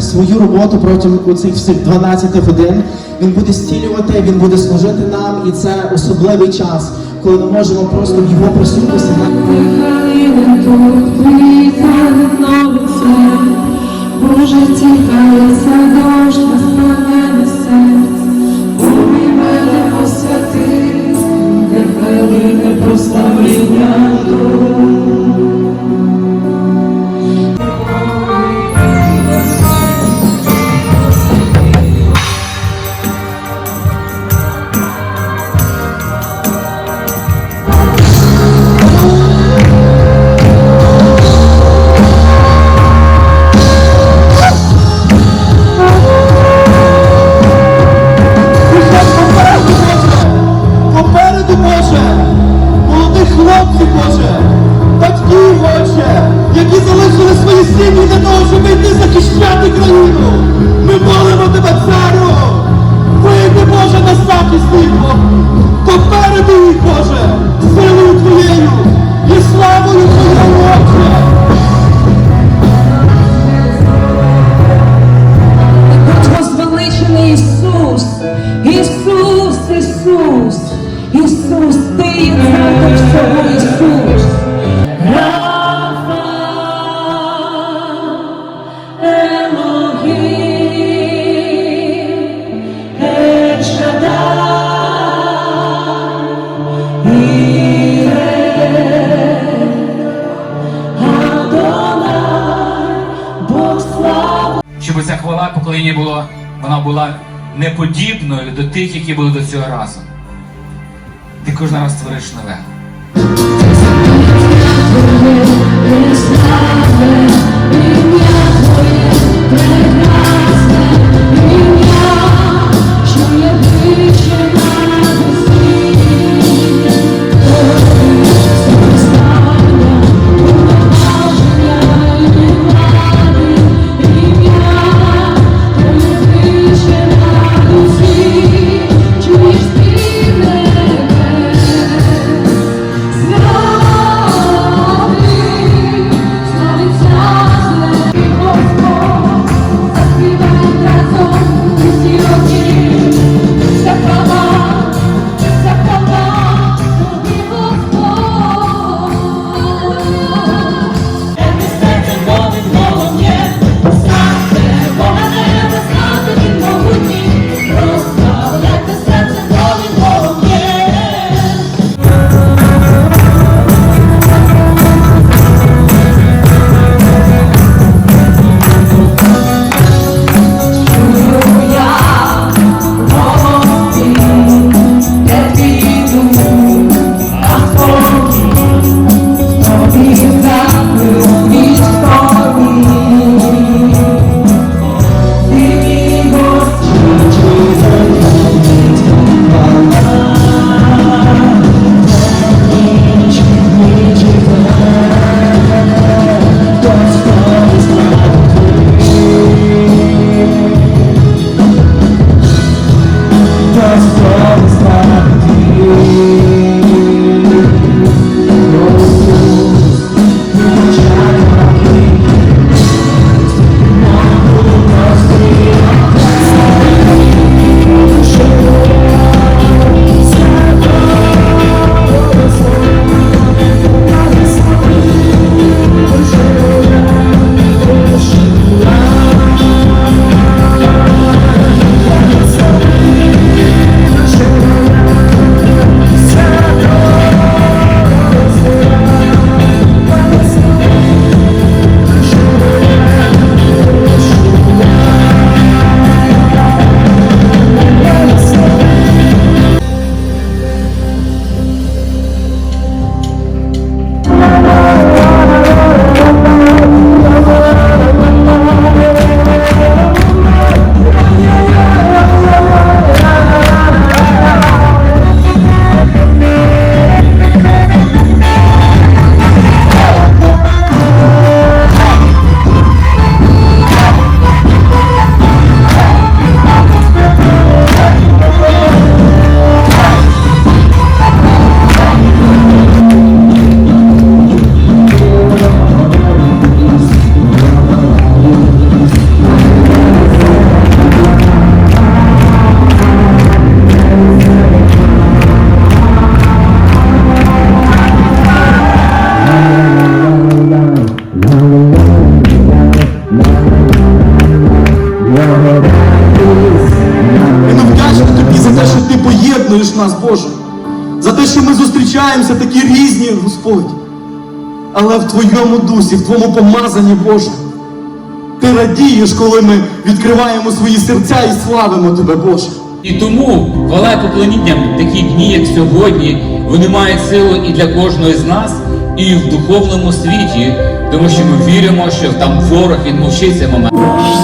свою роботу протягом цих всіх 12 годин. Він буде стілювати, він буде служити нам, і це особливий час, коли ми можемо просто в його присутності. Боже, тікається дощ, залишили свої сім'ї для того, щоб йти захищати країну! Ми молимо тебе, царю! Вийди, Боже, на захист їх! Попереду їх, Боже! Ця хвала покоління було, вона була неподібною до тих, які були до цього разу. Ти кожен раз твориш нове. Об'єднуєш нас, Боже. За те, що ми зустрічаємося такі різні, Господь. Але в Твоєму дусі, в Твоєму помазанні, Боже. Ти радієш, коли ми відкриваємо свої серця і славимо Тебе, Боже. І тому хвала поклоніння такі дні, як сьогодні, вони мають силу і для кожного з нас, і в духовному світі, тому що ми віримо, що там ворог він мовчиться момент. Наш